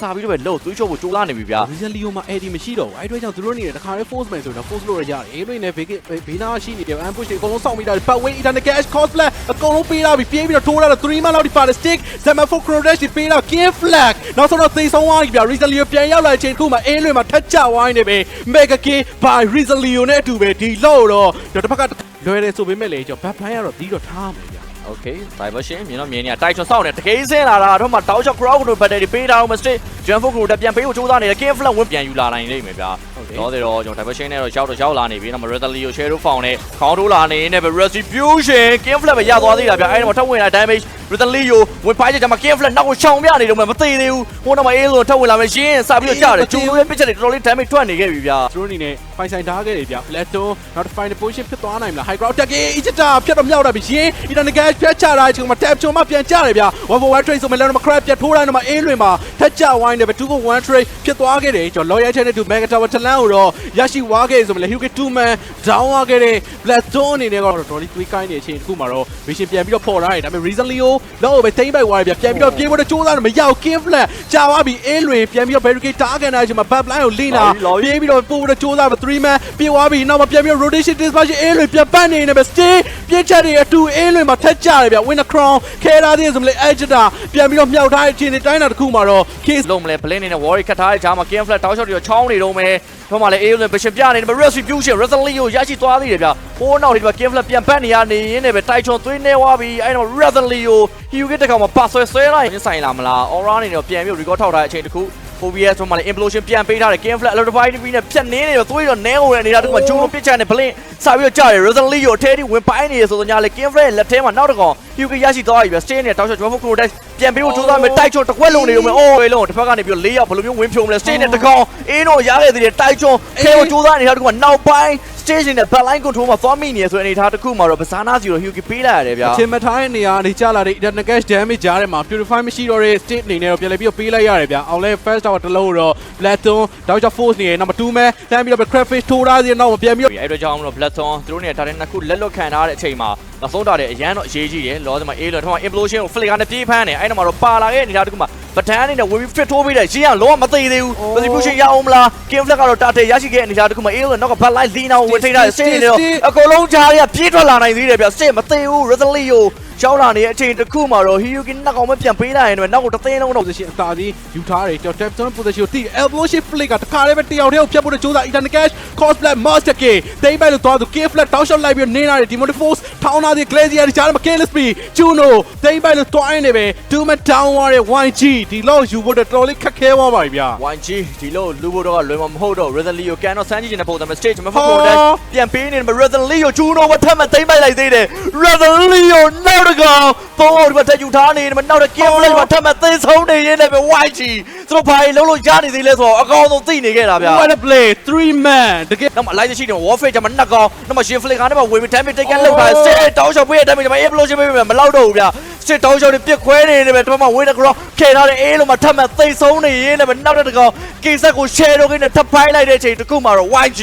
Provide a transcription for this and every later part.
စာပြီးတော့ပဲလို့သွေးချောဖို့ကြိုးစားနေပြီဗျာရီဇလီယိုမှာ AD မရှိတော့ဘူးအဲ့အတွက်ကြောင့်သူတို့အနေနဲ့တခါလေး force man ဆိုတော့ force လို့ရရတယ်အေးလို့နေဘေးဘေးနာရှိနေတယ် ambush တွေအကုန်လုံးစောင့်မိတာပတ်ဝေး internet cash cosplay အကုန်လုံးပေးတာပြီးပြေးပြီးတော့ထိုးလာတော့3 man လောက်ဒီပါ stick zema for crash တွေပေးတာ game flag နောက်ဆုံးတော့သေဆုံးသွားပြီဗျာ Rizalio ပြန်ရောက်လာချိန်ခုမှအေးလွင်မှာထက်ချဝိုင်းနေပဲ mega k by Rizalio နဲ့အတူပဲဒီလောက်တော့တော့တစ်ဖက်ကလွယ်တယ်ဆိုပေမဲ့လေကျွန်တော် back line ကတော့ပြီးတော့ထားမယ်ဗျာ Okay diversion မြင်တော့မြင်နေရတိုက်ချွန်စောင့်နေတကယ်ဆင်းလာတာတော့မှတောက်ချောက် crowd ကို battery ပေးထားအောင် mistake jump fork ကိုတက်ပြန်ပေးဖို့ကြိုးစားနေတယ် king flat ဝင်ပြန်ယူလာနိုင်လိမ့်မယ်ဗျာတော့တယ်တော့ကျွန်တော် diversion နဲ့တော့ရောက်တော့ရောက်လာနေပြီနော် Rethali ကို shadow found နဲ့ခေါင်းထိုးလာနေနေပဲ restitution king flat ပဲရသွားသေးတာဗျာအဲ့ဒါမှထပ်ဝင်လာ damage Retalio ဝင်ဖိုက်ချက်မှာ king flag နောက်ကိုရှောင်ပြနေတော့မှမသေးသေးဘူးဟိုနောက်မှာအေးလို့ထပ်ဝင်လာမယ်ရှင်းစပြီးတော့ကြားတယ်ဂျိုးရဲ့ picture တွေတော်တော်လေး damage ထွက်နေခဲ့ပြီဗျာသူတို့အနေနဲ့ပိုင်ဆိုင်ထားခဲ့တယ်ဗျ Plato နောက်တစ် final position ဖြစ်သွားနိုင်မလား high ground တက်ကြီး Ejita ဖြတ်တော့မြောက်တာပြီရှင် Internet gas ဖြတ်ချတာချိန်မှာ tap ချုံမှပြန်ကြတယ်ဗျ1 for 1 trade ဆိုမှလည်းတော့ crab ပြတ်ထိုးတိုင်းတော့မှအေးလွင်မှာထက်ချဝိုင်းတယ်ဗျ2 for 1 trade ဖြစ်သွားခဲ့တယ်ကျွန်တော် lawyer chain နဲ့ to mega tower တလန်းကိုတော့ရရှိသွားခဲ့ဆိုမှလည်း Hugo 2 man down သွားခဲ့တဲ့ Plato အနေနဲ့ကတော့တော်တော်လေးတွေးကိုင်းနေတဲ့အချိန်တစ်ခုမှာတော့ vision ပြန်ပြီးတော့ပေါ်လာတယ်ဒါပေမဲ့ recently ကိုတော့ပဲတိမ့်ပိုက်သွားတယ်ဗျပြန်ပြီးတော့ပြေးဖို့တော့စူးစမ်းတယ်မရောက် king flat ကြာသွားပြီအေးလွင်ပြန်ပြီးတော့ barricade တားကန်တဲ့အချိန်မှာ back line ကိုလိနာပြေးပြီးတော့ပို့ဖို့တော့စူးစမ်းတယ်3 man ပြေးသွားပြီနောက်မှပြန်ပြီးတော့ rotation dispatch အေးလွင်ပြန်ပတ်နေနေပဲ stay ပြစ်ချက်တွေအတူအေးလွင်မှာထက်ကြတယ်ဗျ win the crown ခဲထားသေးတယ်ဆိုမလဲ edge တာပြန်ပြီးတော့မြောက်ထားတဲ့အချိန်တွေတိုင်းတာတစ်ခုမှာတော့ case လုံးမလဲ plane နဲ့ warrior ခတ်ထားတဲ့ဂျာမှာ game flat တောက်ချောက်တွေချောင်းနေတော့မယ်ဘက်မှာလည်း A နဲ့ vision ပြနေတယ် retribution resolute ကိုရရှိသွားသေးတယ်ဗျဟိုးနောက်ဒီမှာ game flat ပြန်ပတ်နေရနေရင်းနဲ့ပဲတိုက်ချွန်သွေးနေသွားပြီအဲ့တော့ resolute ကို Hugo တက်ကောင်မှာပါဆွဲဆွဲလိုက်ရင်းဆိုင်လာမလား aura အနေနဲ့ပြန်ပြီး record ထောက်ထားတဲ့အချိန်တခု OBS ဘက်မှာလည်း implosion ပြန်ပေးထားတယ် game flat electrify TV နဲ့ဖြတ်နေနေတော့သွေးတော့နဲဝင်နေတာတခုမှဂျုံလုံးပစ်ချန်နဲ့ plane စပြီးတော့ကြားတယ် resolute ကိုအထဲထိဝင်ပိုင်းနေရဆိုတော့ညာလေ game flat ရဲ့လက်ထဲမှာနောက်တစ်ကောင် Hugo ရရှိသွားပြီဗျ stay နဲ့တောက်ချောက် Jump Crew တိုက်ပြန်ပြီးတော့ကြိုးစားမယ်တိုက်ချွန်တစ်ခွက်လုံးနေတော့မယ်အော်ဝေးလုံးတစ်ဖက်ကနေပြီးတော့၄ယောက်ဘယ်လိုမျိုးဝင်ဖြုံမလဲ stay နဲ့တစ်ကောင်အင်းတော့ရခဲ့သေးတယ်တိုက်ချွန်ခဲကိုကြိုးစားနေတာတခုမှနောက်ပိုင်း station နဲ့ backline control မှာသွားမိနေရဆိုတဲ့အနေအထားတစ်ခုမှာတော့ဘဇာနာစီကို Hugo ပေးလိုက်ရတယ်ဗျာအချင်းမထားတဲ့နေရာနေကြလာတဲ့ internet cache damage ကြားထဲမှာ purify မရှိတော့တဲ့ state အနေနဲ့တော့ပြန်လည်ပြီးတော့ပေးလိုက်ရတယ်ဗျအောင်လဲ first tower တစ်လုံးတော့ platon တောက်ချ force နေရ number 2မဲတန်းပြီးတော့ crayfish ထိုးထားသေးတယ်နောက်ပြန်ပြီးတော့အဲ့တော့ကြောင့်မလို့ Bloodthorn သူတို့နေတဲ့ဒါတဲ့နှစ်ခုလက်လွတ်ခံထားတဲ့အချိန်မှာနောက်ဆုံးတာတဲ့အရန်တော့အရေးကြီးတယ်လောဆယ်မှာ A လွန်ထမ implosion ကို flicker နဲ့ပြေးဖမ်းတယ်အဲ့တော့မှတော့ပါလာခဲ့အနေထားတခုမှာ ပဒန်းအနေနဲ့ဝင်ပြီး fit ထိုးပေးတယ်ရှင်းရလုံးဝမသေးသေးဘူး distribution ရအောင်မလား game flag ကတော့တာတယ်ရရှိခဲ့အနေထားတခုမှာ A လွန်နောက်က back line လီနာကိုဝင်ထိထားတယ်စင်းနေတော့အကုန်လုံးကြားရပြေးထွက်လာနိုင်သေးတယ်ဗျစစ်မသေးဘူး Rosalie ကို ရောက်လာနေတဲ့အချိန်တစ်ခုမှာတော့ Hyuki နှစ်ကောင်မပြန်ပေးလိုက်ရင်တော့နောက်ကိုတသိန်းလုံးတော့ position အသာစီးယူထားတယ်ကျွန်တော် tap zone position ကိုတိ elbow shift flick ကတခါလေးပဲတယောက်တည်းကိုဖြတ်ဖို့ကြိုးစား internet cache cost black master k တိမ့်ပိုက်လို့သွားသူ k flat တောက်ရှောက်လိုက်ပြီးနေလာတယ် demon force ထောင်းလာတဲ့ glacier ကြားမှာ careless speed juno တိမ့်ပိုက်လို့သွားနေပဲ two man down သွားတဲ့ yg ဒီလောက်ယူဖို့တော်တော်လေးခက်ခဲသွားပါပြီဗျာ 1G ဒီလိုလူဘိုတော့လွယ်မှာမဟုတ်တော့ Rosalie ကိုကန်တော့စမ်းကြည့်နေတဲ့ပုံစံမှာ stage မှာဖို့တဲ့ပြန်ပေးနေတယ် Rosalie ကိုဂျူနိုမထက်မှသိမ့်ပိုက်လိုက်သေးတယ် Rosalie ကိုနောက်တစ်ကောင်သုံးအောင်ဒီမှာတက်ယူထားနေတယ်နောက်တစ် game flash မှာထပ်မှသိဆုံးနေရင်းနဲ့ပဲ YG သူတို့ဘာကြီးလုံးလို့ရနေသေးလဲဆိုတော့အကောင်ဆုံးသိနေခဲ့တာဗျာ what a play three man တကယ်နောက်မှ light ရှိတယ် warfare ကျမှနှစ်ကောင်နောက်မှ shin flick ကနေမှဝင်ပြီး damage တိတ်ကန်းလောက်တာစစ်တောင်းချောက်ပေးတဲ့ damage မှာ explosion ပေးမယ်မလောက်တော့ဘူးဗျာစစ်တောင်းချောက်တွေပြစ်ခွဲနေတယ်ပဲဒီမှာ win the ground ခဲထားတဲ့အေးလုံးမှာထပ်မှသိဆုံးနေရင်းနဲ့ပဲနောက်တစ်ကောင်ကိစ္စကို share တော့ကိနဲ့ထပ်ဖိုင်းလိုက်တဲ့အချိန်တခုမှတော့ YG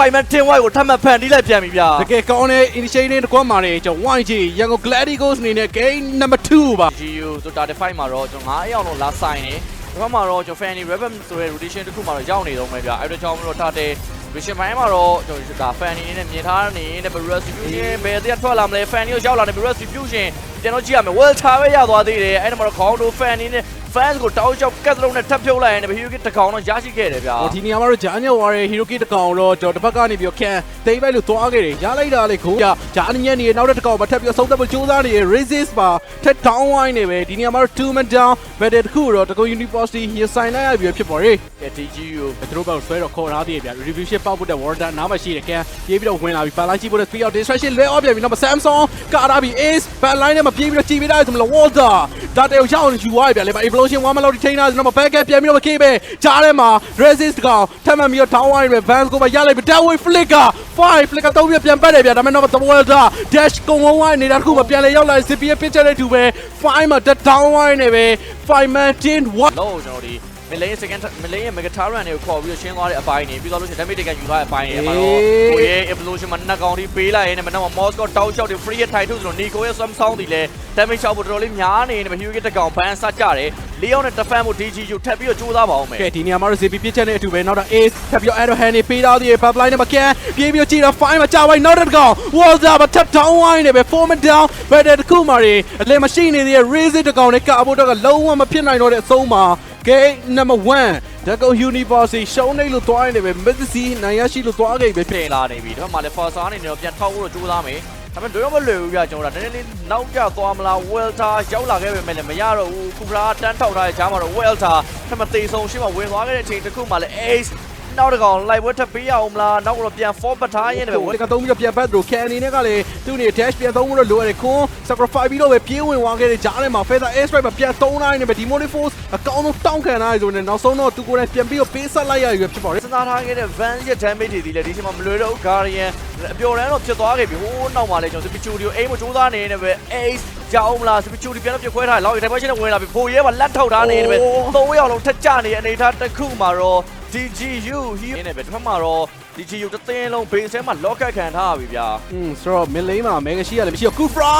5 man 10 white ကိုထပ်မှဖန်တီးလိုက်ပြန်ပြီဗျာတကယ်ကောင်းတဲ့ initiative တကွာမှာနေကျွန်တော် YG ရန်ကုန် Gladiators အနေနဲ့ game number 2ပါ GU ဆိုတာ define မှာတော့ကျွန်တော်9ရောက်တော့လာဆိုင်နေဒီဘက်မှာတော့ကျွန်တော် Fanny Rebel ဆိုတဲ့ rotation တစ်ခုမှာတော့ရောက်နေတော့မယ်ဗျအဲ့ဒါကြောင့်မလို့ထားတဲ့ Vision ပိုင်းမှာတော့ကျွန်တော်ဒါ Fanny နဲ့မြင်ထားနေနဲ့ Retribution ဘယ်တည်းထွက်လာမလဲ Fanny ကိုရောက်လာနေ Retribution ကျွန်တော်ကြည့်ရမယ် Well ထားပဲရသွားသေးတယ်အဲ့ဒါမှတော့ခေါင်းတို့ Fanny နဲ့ fans ကိုတောက်ချောက်ကတ်လုံးနဲ့ထပ်ဖြုတ်လိုက်ရင်ဘီယူကတကောင်တော့ရရှိခဲ့တယ်ဗျာဟိုဒီနေရာမှာတော့ဂျာညက်ဝါရဲ့ Hiroki တကောင်တော့ကျွန်တော်တစ်ဖက်ကနေပြီးတော့ခံတိမ့်ပိုက်လို့သွားခဲ့တယ်ရလိုက်တာလေခုဂျာဂျာညက်နေနောက်တစ်ကောင်မထပ်ပြီးတော့ဆုံးသက်ဖို့ကြိုးစားနေရ resist ပါထက် down wine နေပဲဒီနေရာမှာတော့ two man down ဘယ်တဲ့တခုတော့တကု university ရဆိုင်လိုက်ရပြီးဖြစ်ပေါ်ရေး TGU သူတို့ဘက်ဆွဲတော့ခေါ်ထားသေးတယ်ဗျ review ship ပောက်ဖို့တဲ့ warden နားမှာရှိတယ်ကန်ပြေးပြီးတော့ဝင်လာပြီး balance ကြည့်ဖို့တဲ့ speed of distraction လွဲအော့ပြန်ပြီးတော့ Samsung ကာတာပြီး ace backline နဲ့မပြေးပြီးတော့ကြည့်ပေးတယ်ဆိုမလား Walter ဒါတေကိုရောက်နေယူသွားပြီဗျလေ explosion 1 melody ထိန်းထားတယ်နော် back ပြန်ပြီးတော့ K ပဲကြားထဲမှာ resist ကောင်ထပ်မှန်ပြီးတော့ down wine ပဲ vans ကိုပဲရလိုက်ပြီး downway flicker 5 flicker တော့ပြန်ပတ်တယ်ဗျဒါပေမဲ့တော့ the Walter dash ကုံဝဝိုင်းနေတာတစ်ခုမှပြန်လေရောက်လာ CP ရဲ့ picture နဲ့တူပဲ5မှာ down wine နဲ့ပဲ5 man 10 what လို့ကျွန်တော်ဒီမလင်း second မလင်းရဲ့ mega tyrant တွေကိုခေါ်ပြီးရှင်းသွားတဲ့အပိုင်းနေပြီးတော့လို့ရှိရင် damage တွေကယူသွားတဲ့အပိုင်းနေမှာတော့ကိုရဲ့ evolution မှာနှစ်ကောင်ထိပေးလိုက်ရင်မနောက်မှာ moscow တောက်လျှောက်တွေ free ရဲ့ title ဆိုတော့ nico ရဲ့ samsung ဒီလဲ damage ချောက်ဖို့တော်တော်လေးများနေတယ် hugh တကောင်ဘန်ဆက်ကြတယ်လီယောနဲ့ defend ဖို့ dgu ထပ်ပြီးတော့ကြိုးစားပါအောင်မယ်ကဲဒီနေရာမှာတော့ ZP ပြစ်ချက်နဲ့အတူပဲနောက်တော့ Ace ထပ်ပြီးတော့ Arrow Hand နေပေးတော့ဒီ pipeline နဲ့မကန်ပြေးပြီးတော့ကြည့်တော့ fine မှာကြာဝိုင်းနောက်တစ်ကောင် Walter မှာ tap down ဝိုင်းနေပဲ form down ဘယ်တဲ့တခုမှတွေအလဲမရှိနေသေးတဲ့ Raise တကောင်နဲ့ကာဖို့တော့ကလုံးဝမဖြစ်နိုင်တော့တဲ့အဆုံးမှာ Game number 1ဒကော University ရှုံးနေလို့သွားနေတယ်ပဲ Messi နိုင်ရရှိလို့သွားခဲ့ပြီဖြစ်ပြင်လာနေပြီဒါမှလည်း first အနေနဲ့တော့ပြန်ထောက်ဖို့တော့ကြိုးစားမယ် ဒါပေမဲ့တော့မလွယ်ဘူးပြကျွန်တော်တို့နည်းနည်းလေးနောက်ကျသွားမလား Welter ရောက်လာခဲ့ပေမဲ့လည်းမရတော့ဘူးခုပရာတန်းထောက်ထားတဲ့ဂျားမှာတော့ Welter ထပ်မသေးဆုံးရှင်းမှာဝင်သွားခဲ့တဲ့အချိန်တစ်ခုမှလည်း Ace နောက်တစ်ကောင် live ဝက်ထပ်ပေးရအောင်မလားနောက်တော့ပြန် forward ထားရင်းနဲ့ပဲဝက်ကသုံးပြီးတော့ပြန်ပတ်လို့ can အနေနဲ့ကလည်းသူ့နေ dash ပြန်သုံးလို့လိုရတယ်ခွန် sacrifice ပြီးတော့ပဲပြေးဝင်သွားခဲ့တဲ့ကြားထဲမှာ feather air strike မှာပြန်သုံးလိုက်နေပဲ demon force အကောင်းဆုံးတောင်းခံထားရဆိုနေနောက်ဆုံးတော့သူကိုယ်တိုင်ပြန်ပြီးတော့ပေးဆက်လိုက်ရရွယ်ဖြစ်ပါတယ်စဉ်းစားထားခဲ့တဲ့ van ရဲ့ damage တွေဒီလေဒီချိန်မှာမလွယ်တော့ Guardian အပျော်တန်းတော့ဖြစ်သွားခဲ့ပြီဟိုးနောက်မှာလည်းကျွန်တော် Spichudio အိမ်မစူးစမ်းနေနေပဲ Ace ကြောက်မလား Spichudio ပြန်တော့ပြခွဲထားတယ်လောက်ရ dimension နဲ့ဝင်လာပြီဖိုရဲမှာလက်ထောက်ထားနေနေပဲသုံးရောက်လုံးထက်ကြနေတဲ့အနေထားတစ်ခုမှာတော့ DGU ဟီးနေပဲတစ်ဖက်မှာတော့ DGU တစ်သင်းလုံး base ထဲမှာ lock ခံထားရပြီဗျာอืมဆိုတော့ mid lane မှာ mega ရှိရတယ်မရှိတော့ Kufra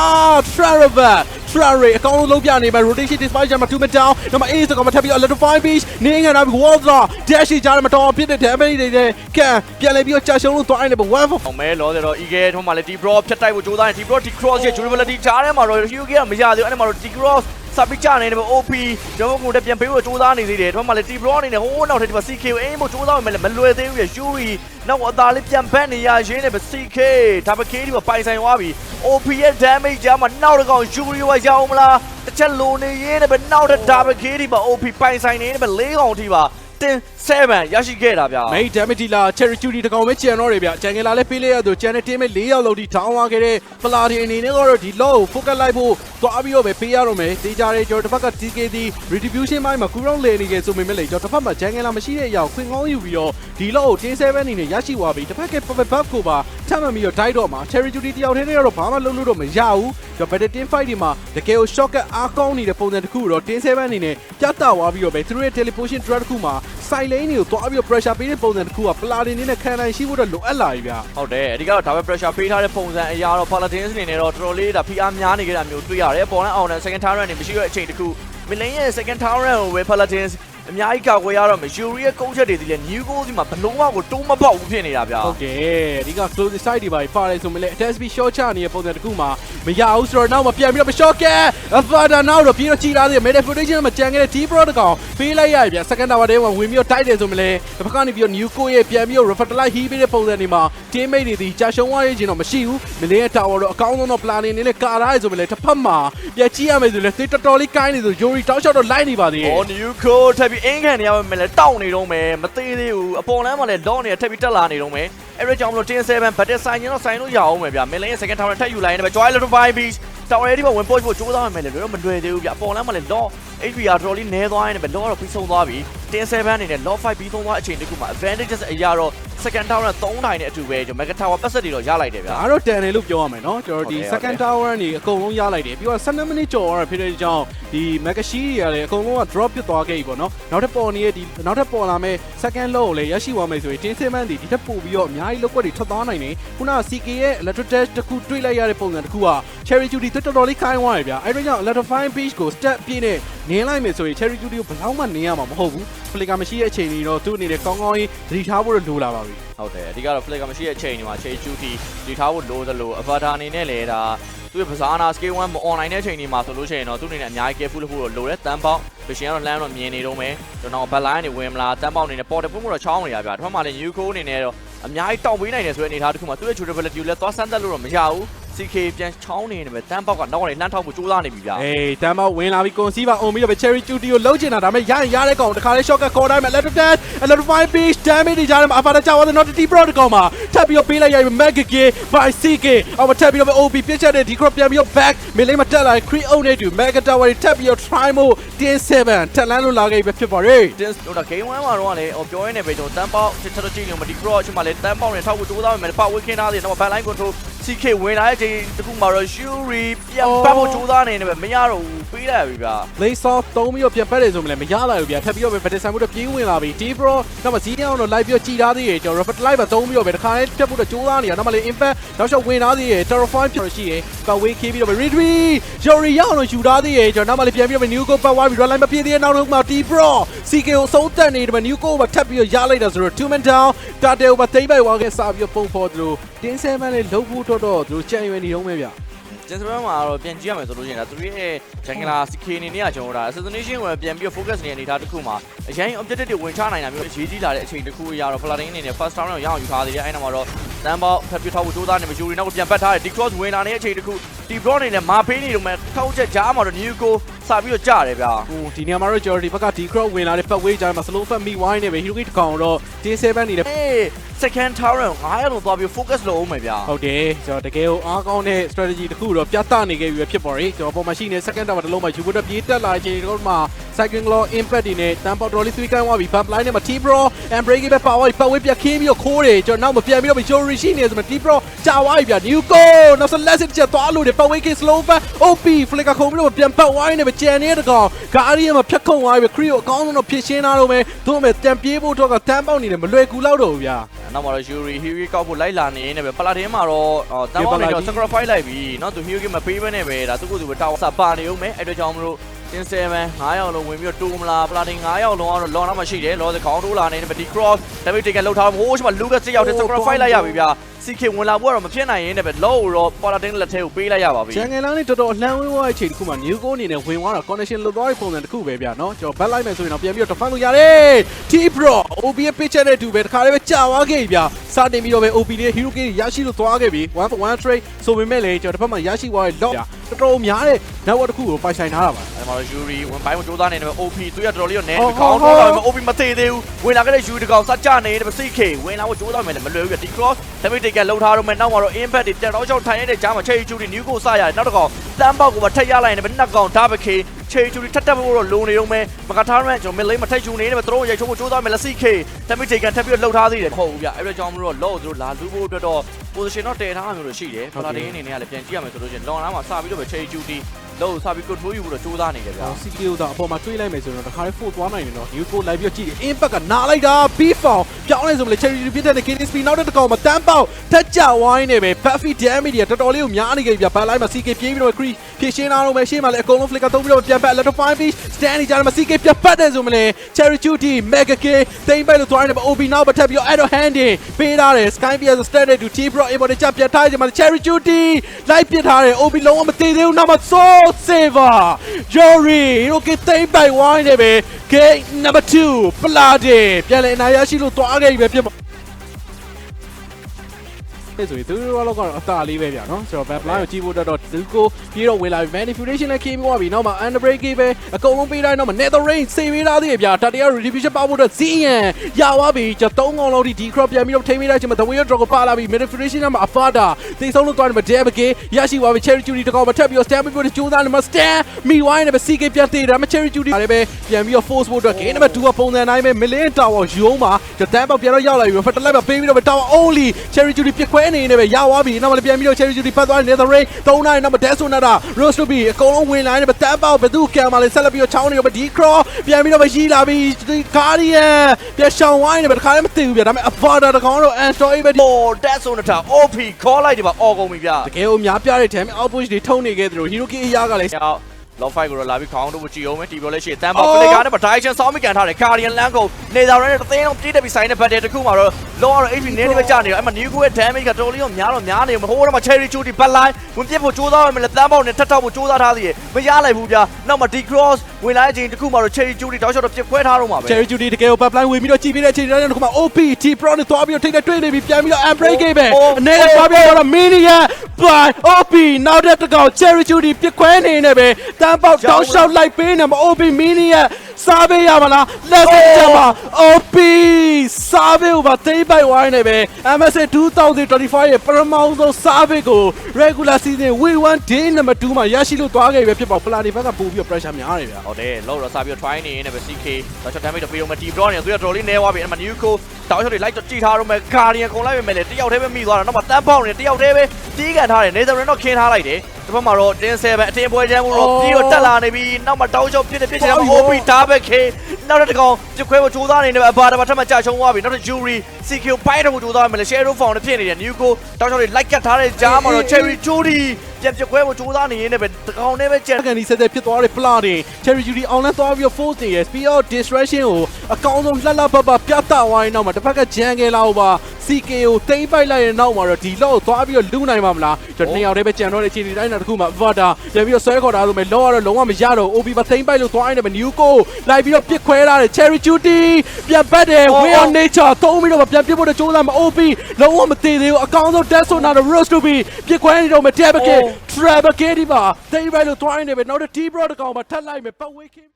Traravat Trare အကောင်းဆုံးလုံးပြနေပဲ rotation despite ဂျာမှာ2 mid down နောက်မှာ ace ကမှထပ်ပြီး electrify beach နေငါနာပြီး Walter dash ရှိကြားထဲမှာတော်ဖြစ်တဲ့ damage တွေနဲ့ကန်ပြန်လဲပြီးတော့ကြာရှုံးလို့သွားနေပဲ one for အောင်မဲလောတယ်တော့ EGA ထုံးမှာလည်း D Bro ဖြတ်တိုက်ဖို့ကြိုးစားရင် D Bro D Cross ရဲ့ durability ချားထဲမှာတော့ Hugh ကမရသေးဘူးအဲ့ဒီမှာတော့ D Cross စပီချနေတယ်ပဲ OP ကျွန်တော်တို့ကပြန်ပေးဖို့ကြိုးစားနေသေးတယ်ထုံးမှာလည်း D Bro အနေနဲ့ဟိုးနောက်ထပ်ဒီမှာ CK ကိုအိမ်ဖို့ကြိုးစားပေမဲ့လည်းမလွယ်သေးဘူးရ Yuri နောက်အသာလေးပြန်ဘက်နေရရင်းနဲ့ပဲ CK ဒါပေမဲ့ K ဒီမှာပိုင်ဆိုင်သွားပြီ OP ရဲ့ damage ကြားမှာနောက်တစ်ကောင် Yuri ဝရအောင်မလားတစ်ချက်လိုနေရင်းနဲ့ပဲနောက်တစ်ဒါပေမဲ့ K ဒီမှာ OP ပိုင်ဆိုင်နေနေပဲ၄ကောင်ထိပါ တင်7ရရှိခဲ့တာဗျာမိတ် damage လာ cherry judy တကောင်ပဲကြံတော့တယ်ဗျကြံငယ်လာလဲပေးလိုက်ရသူကြံတဲ့ team ၄ယောက်လုံးဒီထောင်းသွားခဲ့တဲ့ Plati အနေနဲ့ကတော့ဒီ low ကို focus လိုက်ဖို့သွားပြီးတော့ပဲပေးရတော့မယ်တေးကြတယ်ကျွန်တော်တစ်ဖက်က TK ဒီ retribution ဘိုင်းမှာကူရောင်းလေနေခဲ့ဆိုပေမဲ့လေကျွန်တော်တစ်ဖက်မှာကြံငယ်လာမရှိတဲ့အရာကိုခွင်ကောင်းယူပြီးတော့ဒီ low ကို team 7အနေနဲ့ရရှိသွားပြီတစ်ဖက်က perfect buff ကိုပါ ထပ်မှန်ပြီးတော့ die တော့မှာ cherry judy တယောက်တည်းနဲ့တော့ဘာမှလုပ်လို့တော့မရဘူးကျွန်တော် better team fight ဒီမှာတကယ်ကို shortcut အားကောင်းနေတဲ့ပုံစံတစ်ခုကိုတော့ team 7အနေနဲ့ပြတ်သွားပြီးတော့ပဲသူတို့ရဲ့ teleportation drug တစ်ခုမှာ side lane တွေကိုတွားပြီးတော့ pressure ပေးတဲ့ပုံစံတစ်ခုက Platin နဲ့ခံနိုင်ရှိဖို့တော့လိုအပ်လာပြီဗျာဟုတ်တယ်အဓိကတော့ဒါပဲ pressure ပေးထားတဲ့ပုံစံအရာတော့ Paladins အနေနဲ့တော့တော်တော်လေးဒါဖိအားများနေကြတာမျိုးတွေ့ရတယ်ပေါ်လန်အောင်နဲ့ second tower နဲ့မရှိတဲ့အချိန်တခု Milan ရဲ့ second tower ကိုပဲ Paladins အများကြီးကာကွယ်ရတော့မယ် Yuri ရဲ့ကုန်းချက်တွေဒီလေ new goal ဒီမှာဘလုံးဝကိုတိုးမပေါက်ဘူးဖြစ်နေတာဗျာဟုတ်တယ်အဓိက close side တွေပါပါတယ်ဆိုမှလည်း attack speed short ချနေတဲ့ပုံစံတစ်ခုမှာမရဘူးဆိုတော့နောက်မှာပြန်ပြီးတော့ short cat Avada နောက်တော့ပြီးတော့ကြည်လာသေးတယ် meta footage မှာကြံခဲ့တဲ့ T Pro တကောင်ပေးလိုက်ရပြီဗျ second tower တဲမှာဝင်ပြီးတော့တိုက်တယ်ဆိုမှလည်းတစ်ဖက်ကနေပြီးတော့ new co ရဲ့ပြန်ပြီးတော့ revitalize heal ပေးတဲ့ပုံစံတွေမှာ teammate တွေဒီကြာရှုံးသွားရခြင်းတော့မရှိဘူးမလင်းရဲ့ tower တော့အကောင်းဆုံးတော့ planning နေနဲ့ကာထားရဆိုမှလည်းတစ်ဖက်မှာပြန်ကြည့်ရမယ်ဆိုလည်းသိတော်တော်လေးကိုင်းနေဆို Yuri တောက်လျှောက်တော့လိုက်နေပါသေးတယ်အော် new goal ထပ်ပြီးအင်ခံနေရမယ်လေတောက်နေတော့မယ်မသေးသေးဘူးအပေါ်လမ်းမှာလည်း lock နေထပ်ပြီးတက်လာနေတော့မယ်အဲ့ဒါကြောင့်မလို့10 7 but ဆိုင်ရင်တော့ဆိုင်လို့ရအောင်မယ်ဗျာ Milan ရဲ့ second tower ထပ်ယူလိုက်နေပဲ Joy Little Five Beach tower ရဲ့ဒီမှာဝင် push ဖို့ကြိုးစားမယ်လေတော့မလွယ်သေးဘူးဗျာအပေါ်လမ်းမှာလည်း lock HPR တော်တော်လေးနဲသွားရင်ပဲ lock တော့ပြီးဆုံးသွားပြီ10 7အနေနဲ့ lock 5ပြီးဆုံးသွားအချိန်တခုမှာ advantages အရာတော့ second tower နဲ့3နိုင်တဲ့အတူပဲကျွန်တော် mega tower ပတ်ဆက်တွေတော့ရလိုက်တယ်ဗျာဒါကတော့တန်တယ်လို့ပြောရမယ်နော်ကျွန်တော်ဒီ second tower နေအကုန်လုံးရလိုက်တယ်ပြီးတော့7မိနစ်ကျော်ရဖြစ်တဲ့အကြောင်းဒီ mega shi တွေကလည်းအကုန်လုံးက drop ဖြစ်သွားခဲ့ပြီပေါ့နော်နောက်ထပ်ပေါ်နေတဲ့ဒီနောက်ထပ်ပေါ်လာမဲ့ second low ကိုလည်းရရှိသွားမယ်ဆိုရင်တင်းစင်မန်တွေဒီထက်ပိုပြီးတော့အများကြီးလောက်ွက်တွေထွက်သွားနိုင်တယ်ခုန CK ရဲ့ electric dash တစ်ခုတွေးလိုက်ရတဲ့ပုံစံတစ်ခုက cherry judy တော်တော်လေးခိုင်းသွားတယ်ဗျာအဲဒီတော့ electrifying beach ကို step ပြင်းနဲ့ နင်းလိုက်မယ်ဆိုရင် cherry judy ကိုဘယ်တော့မှနင်းရမှာမဟုတ်ဘူး flicker မရှိတဲ့အချိန်ကြီးတော့သူ့အနေနဲ့ကောင်းကောင်းကြီးသတိထားဖို့လိုလာပါပြီဟုတ်တယ်အဓိကတော့ flicker မရှိတဲ့အချိန်ဒီမှာ Che Chuti ဒီထားဖို့လိုသလို Avatar အနေနဲ့လည်းဒါသူ့ရဲ့ Bazana scale 1မ online တဲ့အချိန်ဒီမှာဆိုလို့ရှိရင်တော့သူ့အနေနဲ့အများကြီး careful လုပ်ဖို့လိုတယ်တန်းပေါက် vision ကတော့ land တော့မြင်နေတော့မယ်ကျွန်တော် back line တွေဝင်မလားတန်းပေါက်အနေနဲ့ portal ပုံတော့ချောင်းနေရဗျာတစ်ဖက်မှာလည်း Yuko အနေနဲ့တော့အများကြီးတောက်ပေးနိုင်တယ်ဆိုတဲ့အနေအထားတစ်ခုမှာသူ့ရဲ့ durability ကိုလည်းသွားစမ်းသက်လို့တော့မရဘူး CK ပြန်ချောင်းနေတယ်ပဲတန်းပေါက်ကနောက်ကနေလှမ်းထောက်ဖို့ကြိုးစားနေပြီဗျာအေးတမ်းမဝင်လာပြီကွန်စီးပါအုံပြီးတော့ပဲ cherry judy ကိုလုံးချင်တာဒါပေမဲ့ရရင်ရတဲ့ကောင်တခါလေး shortcut ခေါ်တိုင်းမှာ electric dash electrify beach damage တွေကြားထဲမှာ after ကြောက်တဲ့ not t pro တကောင်မှာထပ်ပြီးတော့ပေးလိုက်ရပြီ mega k by ck အော်မထပ်ပြီးတော့ပဲ op ပြစ်ချက်တဲ့ဒီ crop ပြန်ပြီးတော့ back မင်းလေးမတက်လာ cre own နေတူ mega tower တွေထပ်ပြီးတော့ try mode tin 7တက်လန်းလို့လာခဲ့ပြီဖြစ်ပါရဲ့တင်းဟိုဒါ game 1မှာတော့လေဟိုပြောရင်းနဲ့ပဲကျွန်တော်တန်းပေါက်ချက်ချက်ကြည့်နေမှာဒီ cross အချိန်မှာလေတန်းပေါက်နဲ့ထောက်ဖို့ကြိုးစားမယ်ပေါ့ဝေးခင်းသားတယ်တော့ back line control CK ဝင်လာတဲ့အချိန်တခုမှာတော့ Shuri ပြန်ပတ်ဖို့ကြိုးစားနေတယ်ပဲမရတော့ဘူးပေးလိုက်ပြီဗျာ Play soft သုံးပြီးတော့ပြန်ပတ်တယ်ဆိုမှလည်းမရလာဘူးဗျာထပ်ပြီးတော့ပဲ Battle Sam တို့ပြေးဝင်လာပြီ T Pro နောက်မှဇီးတောင်းတော့ live ပြီးတော့ကြည်ထားသေးတယ်ကျွန်တော် Rapid Live မှာသုံးပြီးတော့ပဲတစ်ခါလေးတက်ဖို့တော့ကြိုးစားနေတာနောက်မှလည်း Impact နောက်လျှောက်ဝင်ထားသေးတယ် Terraform ဖြစ်လို့ရှိရင်ပတ်ဝေးခေးပြီးတော့ပဲ Retreat Yori ရောက်တော့ယူထားသေးတယ်ကျွန်တော်နောက်မှလည်းပြန်ပြီးတော့ New Go ပတ်သွားပြီး Run Line မပြေးသေးတဲ့နောက်တော့မှ T Pro CK ကိုအဆုံးတက်နေတယ် New Go မှာထပ်ပြီးတော့ရလိုက်တာဆိုတော့ Two Man Down တာတယ်ဘာသိမ့်ပိုက်ဝါခဲ့စပြီးတော့ပုံဖော်သလိုတင်းဆဲမန်းလေးလှုပ်ဖို့တော့တော့သူတို့ကြံရွယ်နေတော့မယ်ဗျကျန်စပန်မှာတော့ပြန်ကြည့်ရမယ်ဆိုလို့ရှိရင်ဒါသူတို့ရဲ့ဂျန်ဂလာ CK အနေနဲ့ကကျွန်တော်တို့ဒါ assassination ဝင်ပြန်ပြီး focus နေတဲ့အနေအထားတစ်ခုမှာအရင် objective တွေဝင်ချနိုင်တာမျိုးအရေးကြီးလာတဲ့အချိန်တစ်ခုအရာတော့ Flatin အနေနဲ့ first round တော့ရအောင်ယူထားသေးတယ်အဲ့နောက်မှာတော့တန်ပေါဖက်ပြထောက်ဖို့ကြိုးစားနေမှာယူရီနောက်ကိုပြန်ပတ်ထားတယ် D-cross ဝင်လာနေတဲ့အချိန်တစ်ခု D-block အနေနဲ့မာဖေးနေတော့မှထောက်ချက်ကြားမှာတော့ new go စပြီးတော့ကြတယ်ဗျာဟိုဒီနေရာမှာတော့ Jordy ဘက်က D crowd ဝင်လာတဲ့ပတ်ဝေးကြမှာ slow fat me wine နဲ့ပဲ Hiroki တကောင်တော့ T7 နေတယ်အေး second tower 9လုံးသွားပြီး focus လုပ်အောင်မယ်ဗျာဟုတ်တယ်ကျွန်တော်တကယ်ကိုအားကောင်းတဲ့ strategy တစ်ခုတော့ပြသနေခဲ့ပြီပဲဖြစ်ပါရီကျွန်တော်ပုံမှန်ရှိနေ second tower တစ်လုံးမှာယူဖို့ပြေးတက်လာချိန်တော့မှ cycling law impact တွေနဲ့တန်ပေါတော်လေးသွေးကိုင်းသွားပြီ bump line နဲ့မှာ T pro and break ပဲပါသွားပြီပတ်ဝေးပြခင်းပြီးတော့ခိုးတယ်ကျွန်တော်နောက်မပြန်ပြီးတော့ Jordy ရှိနေဆိုမှ T pro ကြာသွားပြီဗျ new go နောက်ဆက် lesson ချက်သွားလို့တယ်ပတ်ဝေးက slow fat OP flicker ခုံပြီးတော့ပြန်ပတ်ဝိုင်းနေပဲကြံနေတဲ့တကောင် guardian မှာဖြတ်ခုံသွားပြီ creo အကောင်းဆုံးတော့ဖြစ်ရှင်းလာတော့မယ်သို့မဲ့တန်ပြေးဖို့တော့ကတန်းပေါက်နေတယ်မလွယ်ကူတော့တော့ဘူးဗျာနောက်မှာတော့ Yuri Hiri ကောက်ဖို့လိုက်လာနေနေပဲပလာတင်မှာတော့တန်ပေါင်းနေတော့ sacrifice လိုက်ပြီเนาะသူ Hiri မပေးဘဲနဲ့ပဲဒါသူ့ကိုယ်သူပဲတာဝါစပါနေအောင်မယ်အဲ့တော့ကြောင့်မလို့တင်7 9ယောက်လုံးဝင်ပြီးတော့တိုးမလားပလာတင်9ယောက်လုံးကတော့လောနောက်မှရှိတယ်လောစခေါင်းတိုးလာနေတယ်ဒီ cross ဒါပေမဲ့တကယ်လောက်ထားဟိုးရှိမှ Lucas တစ်ယောက်တည်း sacrifice လိုက်ရပြီဗျာ CK ဝင်လာဖို့ကတော့မဖြစ်နိုင်ရင်တပဲလောတော့ပလာတင်လက်ထဲကိုပေးလိုက်ရပါပြီဂျန်ငယ်လောင်းလေးတော်တော်လှမ်းဝဲဝဲအချိန်တစ်ခုမှာ new goal အနေနဲ့ဝင်သွားတာ connection လွတ်သွားတဲ့ပုံစံတစ်ခုပဲဗျာနော်ကျွန်တော် back line မယ်ဆိုရင်တော့ပြန်ပြီးတော့ defend လုပ်ရတယ် T pro OB ရဲ့ pitcher နဲ့တူပဲတခါလေးပဲကြာသွားခဲ့ပြီဗျာစတင်ပြီးတော့ပဲ OB ရဲ့ hero game ရရှိလို့သွားခဲ့ပြီ1 for 1 trade ဆိုပေမဲ့လည်းကျွန်တော်တစ်ဖက်မှာရရှိသွားတဲ့ lock တော်တော်များတဲ့ network တစ်ခုကိုပိုင်ဆိုင်ထားတာပါအဲ့ မှာတော့ Yuri ဝင်ပိုင်းကိုကြိုးစားနေတယ်ပဲ OP သူရတော်တော်လေးတော့နဲဟုတ်ခေါင်းဟုတ်တော့ဟုတ်လာပဲ OP မသေးသေးဘူးဝင်လာခဲ့တဲ့ Yuri တကောင်စကြနေတယ်ပဲ CK ဝင်လာဖို့ကြိုးစားမယ်လည်းမလွယ်ဘူးပြ D cross ဒါပေမဲ့တကယ်လှုပ်ထားတော့မယ်နောက်မှာတော့ impact တွေတက်တော့ချောက်ထိုင်နေတဲ့ကြားမှာ Cherry Judy new goal စရတယ်နောက်တစ်ကောင်တန်းပေါက်ကိုပါထက်ရလိုက်နေပဲနှစ်ကောင်ဒါပဲ K Cherry Judy ထက်တက်ဖို့တော့လုံနေတော့မယ်မကထားရမယ်ကျွန်တော် mid lane မှာထိုက်ယူနေတယ်ပဲသူတို့ရိုက်ချုံဖို့ကြိုးစားမယ်လည်း CK ဒါပေမဲ့တကယ်ထပ်ပြီးလှုပ်ထားသေးတယ်ဟုတ်ဘူးဗျအဲ့တော့ကြောင့်မလို့တော့ low သူတို့လာလူဖို့အတွက်တော့ position တော့တည်ထားမျိုးလို့ရှိတယ်ဟုတ်ဖလာကဲ့တင်းအနေနဲ့ကလည်းပြန်ကြည့်ရမယ်ဆိုလို့ရှိရင် long နားမှာစပြီးတော့ပဲ Cherry Judy လို့စပြီး control ယူဖို့တော့ကြိုးစားနေတယ်ဗျာ CK ကိုတော့အပေါ်မှာတွေးလိုက်မယ်ဆိုတော့တခါလေး full သွားနိုင်တယ်နော် new goal လိုက်ပြီးတော့ကြည့်တယ် impact ကနားလိုက်တာ B foul ပြောင်းလဲဆိုမလဲ cherry ပြစ်တဲ့ KD speed နောက်တစ်ကောင်မှာတန်းပေါက်ထက်ကြဝိုင်းနေပဲ buffy damage တွေတော်တော်လေးကိုများနေကြပြီဗျာ back line မှာ CK ပြေးပြီးတော့ cree ဖြည့်ရှင်းလာတော့မယ်ရှေ့မှာလည်းအကုန်လုံး flicker သုံးပြီးတော့ပြန်ပတ် electro fine fish stand နေကြတယ်မှာ CK ပြတ်ပတ်တယ်ဆိုမလဲ cherry duty mega k တိမ်ပိုက်လို့သွားနေပါ OB နောက်ပတ်ထပ်ပြီးတော့ add handing ပေးထားတယ် sky ps standard to t pro import ချပြန်ထားကြမှာ cherry duty လိုက်ပစ်ထားတယ် OB လုံးဝမသေးသေးဘူးနောက်မှာ so saver Yori ရိုကေသိမ့်ပိုင်ဝိုင်းနေပဲ game number 2 Platin ပြန်လည်အနိုင်ရရှိလို့သွားခဲ့ပြီပဲဖြစ် ပါဲဆိုရင်သူတို့ကတော့အသာလေးပဲဗျာနော်ဆိုတော့ back line ကိုကြည့်ဖို့တော့တော့သူကိုပြေတော့ဝင်လာပြီ manipulation နဲ့ key ပြီးသွားပြီနောက်မှာ under break ပဲအကုန်လုံးပေးတိုင်းနောက်မှာ nether rain စေးပေးထားသေးတယ်ဗျာတတိယ redivision ပေါက်ဖို့တော့ဇီးယန်ရသွားပြီကျွန်တော်၃កောင်လောက်ထိဒီ crop ပြန်ပြီးတော့ထိန်းပေးလိုက်ချင်မှာ the way drop ကိုပါလာပြီ manipulation နဲ့မှာ afada သိဆုံးလို့သွားတယ်မှာ debke ရရှိသွားပြီ cherry judy တကောင်မှာထပ်ပြီးတော့ stand ပြီးတော့ကြိုးစားနေမှာ stand မိဝိုင်းနဲ့ပဲ ck ပြန်သေးတယ်မှာ cherry judy လည်းပဲပြန်ပြီးတော့ force ဖို့အတွက် game number 2ကပုံစံတိုင်းပဲ million tower ရုံးမှာတန်းပေါက်ပြန်တော့ရောက်လာပြီ fatal လိုက်မှာပေးပြီးတော့ tower only cherry judy ပြစ်ခွဲနေနေပဲရသွားပြီနောက်မှလည်းပြန်ပြီးတော့ cherry judy ဖတ်သွားတယ် nether rain ၃နိုင်နောက်မှာ death zone တာ rose to be အကုန်လုံးဝင်လာနေပဲတန်းပေါက်ဘယ်သူကံမှာလဲဆက်လက်ပြီးတော့ချောင်းနေတော့ d cross ပြန်ပြီးတော့ရှိလာပြီ guardian ပြန်ရှောင်းဝိုင်းနေပဲတခါလည်းမသိဘူးဗျဒါပေမဲ့ avada တကောင်တော့ unstory ပဲဟို dead zone တာ OP ခေါ်လိုက်တယ်ပါအော်ကုန်ပြီဗျာတကယ်ကိုများပြတဲ့ damage outpush တွေထုံနေခဲ့သလို hero k အရာကလည်း ရောက် low fight ကိုတော့လာပြီးခေါင်းတို့ကြည့်အောင်မယ်တီပြောလဲရှိတန်ပေါက် flicker နဲ့ protection ဆောင်းမိကန်ထားတယ် guardian land ကိုနေသာရနဲ့တသိန်းလုံးပြည့်တယ်ပြီးဆိုင်တဲ့ battle တစ်ခုမှာတော့ low ကတော့ HP နည်းနည်းပဲကြာနေတော့အဲ့မှာ new ရဲ့ damage ကတော်တော်လေးတော့များတော့များနေမှာဟိုတော့မှာ cherry judy back line ဝင်ပြစ်ဖို့ကြိုးစားရမယ်လေတန်ပေါက်နဲ့ထပ်ထောက်ဖို့ကြိုးစားထားသေးတယ်မရလိုက်ဘူးဗျာနောက်မှာ d cross ဝင်လာတဲ့အချိန်တစ်ခုမှာတော့ cherry judy တောက်လျှောက်တော့ပြစ်ခွဲထားတော့မှာပဲ cherry judy တကယ်ကို pipeline ဝင်ပြီးတော့ကြည့်ပြီးတဲ့အချိန်တိုင်းတော့ဒီမှာ OP T pro နဲ့သွားပြီးတော့ထိတ်တဲ့တွေ့နေပြီပြန်ပြီးတော့ unbreak ပဲအနေနဲ့သွားပြီးတော့ mania by OP နောက်တဲ့တကောင် cherry judy ပြစ်ခွဲနေနေပဲတန်းပေါက်တောင်းလျှောက်လိုက်ပေးနေမှာ OP mania စားပေးရမလား let's get မှာ OP စားပေးကိုပါသိမ့်ပိုက်ဝိုင်းနေပဲ MSA 2025ရဲ့ပရမောင်းဆုံးစားပေးကို regular season week 1 day number 2မှာရရှိလို့သွားခဲ့ပြီဖြစ်ပါ Flash ဘက်ကပို့ပြီးတော့ pressure များတယ်ဗျာဟုတ်တယ်လောက်တော့စပြီးတော့ try နေနေပဲ CK တော့ချက် damage တော့ပြီးတော့မတီပြောနေသူကတော်တော်လေးနေသွားပြီအဲ့မှာ new co တောက်လျှောက်တွေလိုက်တော့ကြည့်ထားတော့မယ် guardian ကုန်လိုက်ပြီမဲ့လေတယောက်တည်းပဲမိသွားတာနောက်မှာတန်းပေါက်နေတယောက်တည်းပဲတီးကန်ထားတယ် nether rain တော့ခင်းထားလိုက်တယ် တစ်ဖက်မှာတော့တင်း7အတင်းပွဲချမ်းမှုတော့အော်ပြီးတော့တက်လာနေပြီးနောက်မှာတောင်းချောက်ဖြစ်နေဖြစ်ချင်တယ်အော်ဟိုဘီဒါဘက်ခေနောက်တစ်ကောင်ပြခွဲဖို့ကြိုးစားနေတယ်အဘာတဘာထက်မှကြာချုံသွားပြီနောက်တစ် jury CQ ပိုင်းတော့ကြိုးစားမယ်လေ share found ဖြစ်နေတယ် new go တောင်းချောက်တွေ like ကတ်ထားတဲ့ကြားမှာတော့ cherry jury ပြန်ပြခွဲဖို့ကြိုးစားနေရင်းနဲ့ပဲတကောင်နဲ့ပဲကျန်ကန်ဒီဆက်ဆက်ဖြစ်သွားတဲ့ plan တွေ Cherry Judy online သွားပြီးတော့ force နေရယ် speed of distraction ကိုအကောင်းဆုံးလှလှပပပြတ်တာဝိုင်းနောက်မှာတစ်ဖက်က Jungle လောက်ပါ CK ကိုတိမ့်ပိုက်လိုက်တဲ့နောက်မှာတော့ဒီလောက်ကိုသွားပြီးတော့လူနိုင်ပါမလားကျွန်တော်နှစ်ယောက်တည်းပဲကြံတော့တဲ့အခြေအနေတိုင်းနောက်တစ်ခုမှာ Vata ပြန်ပြီးတော့ဆွဲခေါ်တာဆိုမဲ့လောကတော့လုံးဝမရတော့ OB ပါတိမ့်ပိုက်လို့သွားနေတယ် New Go လိုက်ပြီးတော့ပစ်ခွဲထားတယ် Cherry Judy ပြန်ပတ်တယ် Way on Nature သုံးပြီးတော့ပြန်ပစ်ဖို့တော့ကြိုးစားမှာ OB လုံးဝမသေးသေးဘူးအကောင်းဆုံး Death Zone တော့ Rose to be ပစ်ခွဲနေတော့မယ် Tabak Travel Gate ဒီပါတိမ့်ပိုက်လို့သွားနေတယ်ပဲနောက်တစ် T Bro တကောင်မှာထပ်လိုက်မယ်ပတ်ဝေးခင်း